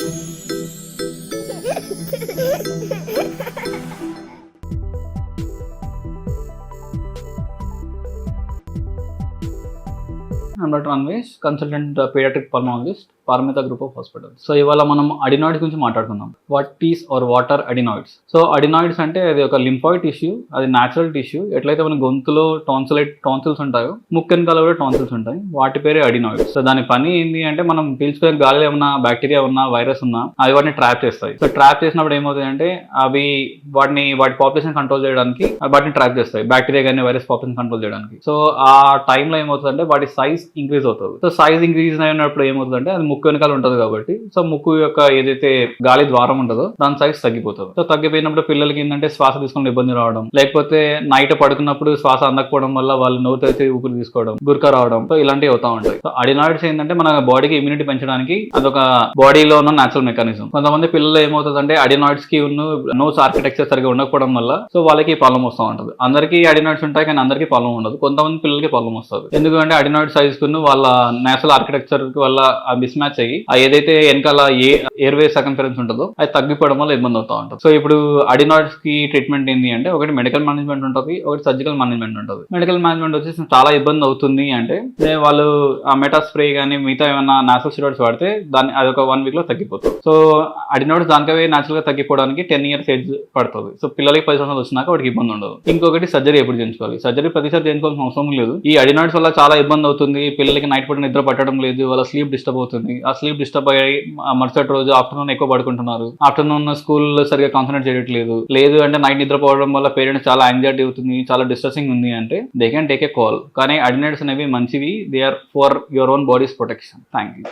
I'm Dr. Anvesh, consultant uh, pediatric pulmonologist, Parmita group of hospital so ఇవాళ మనం adenoids గురించి మాట్లాడుకుందాం. What is or water adenoids so adenoids అంటే అది ఒక లింఫాయిడ్ టిష్యూ అది న్యాచురల్ టిష్యూ ఎట్లయితే మన గొంతులో టాన్సిలైట్ టాన్సిల్స్ ఉంటాయో ముక్కెన్ వెనకాల కూడా టాన్సిల్స్ ఉంటాయి. వాటి పేరే అడినాయిడ్స్ సో దాని పని ఏంటి అంటే మనం పీల్చుకునే గాలిలో ఏమన్నా బ్యాక్టీరియా ఉన్నా వైరస్ ఉన్నా అవి వాటిని ట్రాప్ చేస్తాయి. సో ట్రాప్ చేసినప్పుడు ఏమవుతుంది అంటే అవి వాటిని వాటి పాపులేషన్ కంట్రోల్ చేయడానికి వాటిని ట్రాప్ చేస్తాయి. బ్యాక్టీరియా కానీ వైరస్ పాపులేషన్ కంట్రోల్ చేయడానికి. సో ఆ టైంలో ఏమవుతుందంటే వాటి సైజ్ ఇంక్రీజ్ అవుతుంది. సో సైజ్ ఇంక్రీజ్ అయినప్పుడు ఏమవుతుందంటే అది ముక్కు వెనకాల ఉంటుంది కాబట్టి సో ముక్కు యొక్క ఏదైతే గాలి ద్వారం ఉంటుందో దాని సైజ్ తగ్గిపోతుంది. సో తగ్గిపోయినప్పుడు పిల్లలకి ఏంటంటే శ్వాస తీసుకుని ఇబ్బంది రావడం లేకపోతే నైట్ పడుకున్నప్పుడు శ్వాస అందకపోవడం వల్ల వాళ్ళు నోరు తెరిచి ఊపిరి తీసుకోవడం గురక రావడం సో ఇలాంటివి అవుతా ఉంటాయి. సో అడినాయిడ్స్ ఏంటంటే మన బాడీకి ఇమ్యూనిటీ పెంచడానికి అదొక బాడీలో ఉన్న న్యాచురల్ మెకానిజం కొంతమంది పిల్లలు ఏమవుతుందంటే అడినాయిడ్స్కి ఉన్న నోస్ ఆర్కిటెక్చర్ సరిగా ఉండకపోవడం వల్ల సో వాళ్ళకి ప్రాబ్లం వస్తూ ఉంటుంది. అందరికీ అడినాయిడ్స్ ఉంటాయి కానీ అందరికీ ప్రాబ్లం ఉండదు. కొంతమంది పిల్లలకి ప్రాబ్లం వస్తుంది. ఎందుకంటే అడినాయిడ్ సైజ్కు వాళ్ళ నేషనల్ ఆర్కిటెక్చర్ వల్ల మిస్ మ్యాచ్ అయ్యి ఆ ఏదైతే వెనకాల ఏ ఎయిర్వే సర్కంఫరెన్స్ ఉంటుందో అది తగ్గిపోవడం వల్ల ఇబ్బంది అవుతా ఉంటుంది. సో ఇప్పుడు అడినాయిడ్స్కి ట్రీట్మెంట్ ఏంటి అంటే ఒకటి మెడికల్ మేనేజ్మెంట్ ఉంటుంది ఒకటి సర్జికల్ మేనేజ్మెంట్ ఉంటుంది. మెడికల్ మేనేజ్మెంట్ వచ్చేసి చాలా ఇబ్బంది అవుతుంది అంటే వాళ్ళు ఆ మెటా స్ప్రే కానీ మిగతా ఏమైనా నాచురల్ స్టెరాయిడ్స్ వాడితే దాన్ని అది ఒక వన్ వీక్లో తగ్గిపోతుంది. సో అడినాయిడ్స్ దానికవే న్యాచురల్గా తగ్గిపోవడానికి టెన్ ఇయర్స్ ఏజ్ పడుతుంది. సో పిల్లలకి పది సంవత్సరాలు వచ్చినాక వాడికి ఇబ్బంది ఉండదు. ఇంకొకటి సర్జరీ ఎప్పుడు చేయించుకోవాలి? సర్జరీ ప్రతిసారి చేయించుకోవాల్సిన అవసరం లేదు. ఈ అడినాయిడ్స్ వల్ల చాలా ఇబ్బంది అవుతుంది. పిల్లలకి నైట్ పూట నిద్ర పట్టడం లేదు వాళ్ళ స్లీప్ డిస్టర్బ్ అవుతుంది. ఆ స్లీప్ డిస్టర్బ్ అయ్యి మరుసటి రోజు ఆఫ్టర్నూన్ ఎక్కువ పడుకుంటున్నారు. ఆఫ్టర్నూన్ స్కూల్ సరిగా కాన్సన్ట్రేట్ చేయట్లేదు. లేదు అంటే నైట్ నిద్రపోవడం వల్ల పేరెంట్స్ చాలా యాంగ్జైటీ అవుతుంది చాలా డిస్ట్రెసింగ్ ఉంది అంటే they can take a call కానీ అడినైడ్స్ అనేవి మంచివి. They are for your own bodies protection thank you